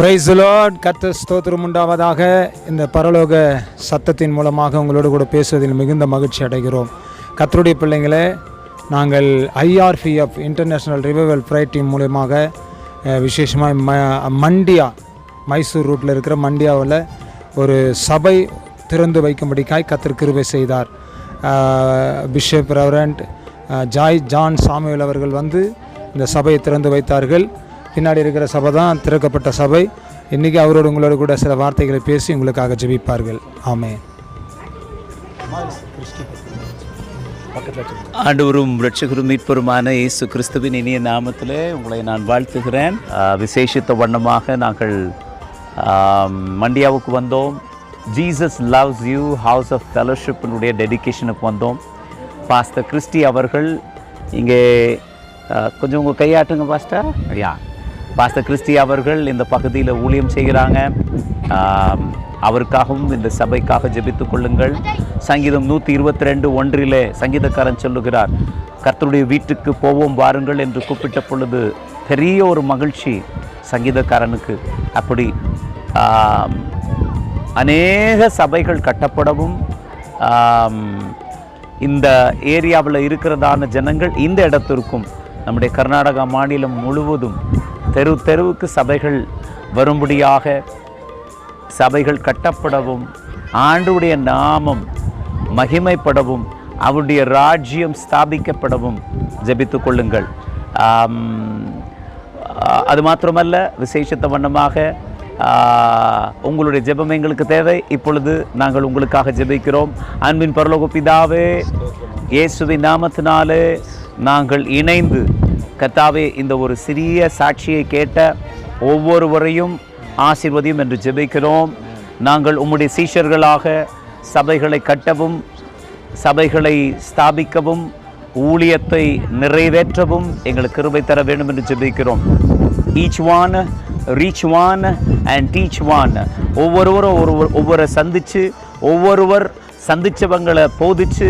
Price Lord கர்த்தர் ஸ்தோத்திரம் உண்டாவதாக. இந்த பரலோக சத்தத்தின் மூலமாக உங்களோடு கூட பேசுவதில் மிகுந்த மகிழ்ச்சி அடைகிறோம். கத்தருடைய பிள்ளைங்களே நாங்கள் IRPF international revival fried team மூலயமாக விசேஷமாக ம மண்டியா மைசூர் ரூட்டில் இருக்கிற மண்டியாவில் ஒரு சபை திறந்து வைக்கும்படிக்காய் கத்திர கிருபை செய்தார். Bishop reverend Joy John Samuel அவர்கள் வந்து இந்த சபையை திறந்து வைத்தார்கள். பின்னாடி இருக்கிற சபை தான் திறக்கப்பட்ட சபை. இன்றைக்கி அவரோடு உங்களோட கூட சில வார்த்தைகளை பேசி உங்களுக்காக ஜெபிப்பார்கள். ஆமே ஆண்டவரும் ரட்சகரும் மீட்பருமான இயேசு கிறிஸ்துவின் இனிய நாமத்திலே உங்களை நான் வாழ்த்துகிறேன். விசேஷித்த வண்ணமாக நாங்கள் மண்டியாவுக்கு வந்தோம். Jesus loves you house of ஃபெலோஷிப்பினுடைய டெடிகேஷனுக்கு வந்தோம். பாஸ்டர் கிறிஸ்டி அவர்கள் இங்கே கொஞ்சம் உங்கள் கையாட்டுங்க பாஸ்டர் யா பாஸ்டர் கிறிஸ்டி அவர்கள் இந்த பகுதியில் ஊழியம் செய்கிறாங்க. அவருக்காகவும் இந்த சபைக்காக ஜெபித்துக் கொள்ளுங்கள். சங்கீதம் நூற்றி இருபத்தி ரெண்டு ஒன்றிலே சங்கீதக்காரன் சொல்லுகிறார் கர்த்தருடைய வீட்டுக்கு போவோம் வாருங்கள் என்று கூப்பிட்ட பொழுது பெரிய ஒரு மகிழ்ச்சி சங்கீதக்காரனுக்கு. அப்படி அநேக சபைகள் கட்டப்படவும் இந்த ஏரியாவில் இருக்கிறதான ஜனங்கள் இந்த இடத்திற்கும் நம்முடைய கர்நாடகா மாநிலம் முழுவதும் தெரு தெருவுக்கு சபைகள் வரும்படியாக சபைகள் கட்டப்படவும் ஆண்டுடைய நாமம் மகிமைப்படவும் அவருடைய ராஜ்யம் ஸ்தாபிக்கப்படவும் ஜபித்து கொள்ளுங்கள். அது மாத்திரமல்ல விசேஷத்த வண்ணமாக உங்களுடைய ஜெபம் எங்களுக்கு தேவை. இப்பொழுது நாங்கள் உங்களுக்காக ஜெபிக்கிறோம். அன்பின் பரலோக பிதாவே இயேசுவின் நாமத்தினாலே நாங்கள் இணைந்து கத்தாவே இந்த ஒரு சிறிய சாட்சியை கேட்ட ஒவ்வொருவரையும் ஆசிர்வதியும் என்று ஜெபிக்கிறோம். நாங்கள் உம்முடைய சீஷர்களாக சபைகளை கட்டவும் சபைகளை ஸ்தாபிக்கவும் ஊழியத்தை நிறைவேற்றவும் எங்களுக்கு கிருபை தர வேண்டும் என்று ஜெபிக்கிறோம். Each one reach one and teach one ஒவ்வொருவரும் ஒரு ஒவ்வொரு சந்தித்து ஒவ்வொருவர் சந்திச்சவங்களை போதிச்சு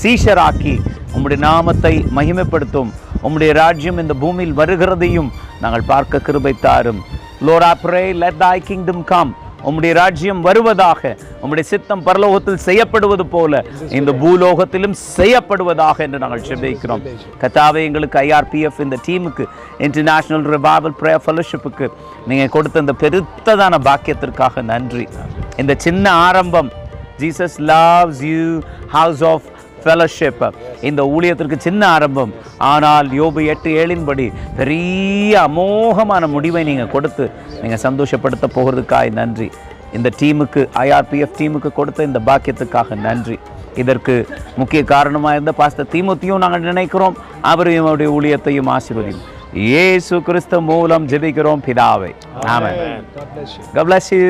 சீஷராக்கி உம்முடைய நாமத்தை மகிமைப்படுத்தும். உம்முடைய ராஜ்யம் இந்த பூமியில் வருகிறதையும் நாங்கள் பார்க்க கிருபை தாரும். Lord I let thy kingdom kingdom உம்முடைய ராஜ்யம் வருவதாக உம்முடைய சித்தம் பரலோகத்தில் செய்யப்படுவது போல இந்த பூலோகத்திலும் செய்யப்படுவதாக என்று நாங்கள் செபிக்கிறோம் கத்தாவை எங்களுக்கு ஐஆர்பிஎஃப் இந்த டீமுக்கு இன்டர்நேஷ்னல் ரிவைவல் ப்ரே ஃபெலோஷிப்புக்கு நீங்கள் கொடுத்த இந்த பெருத்ததான பாக்கியத்திற்காக நன்றி. இந்த சின்ன ஆரம்பம் Jesus loves you house of fellowship இந்த ஊழியத்திற்கு சின்ன ஆரம்பம். ஆனால் யோபு எட்டு ஏழின்படி பெரிய அமோகமான முடிவை நீங்கள் கொடுத்து நீங்கள் சந்தோஷப்படுத்த போகிறதுக்காய் நன்றி. இந்த டீமுக்கு ஐஆர்பிஎஃப் டீமுக்கு கொடுத்த இந்த பாக்கியத்துக்காக நன்றி. இதற்கு முக்கிய காரணமாக இருந்த பாஸ்தர் தீமுத்தியும் நாங்கள் நினைக்கிறோம். அவரையும் அவருடைய ஊழியத்தையும் ஆசீர்வதியும். இயேசு கிறிஸ்து மூலம் ஜெபிக்கிறோம் பிதாவை. ஆமென். God bless you.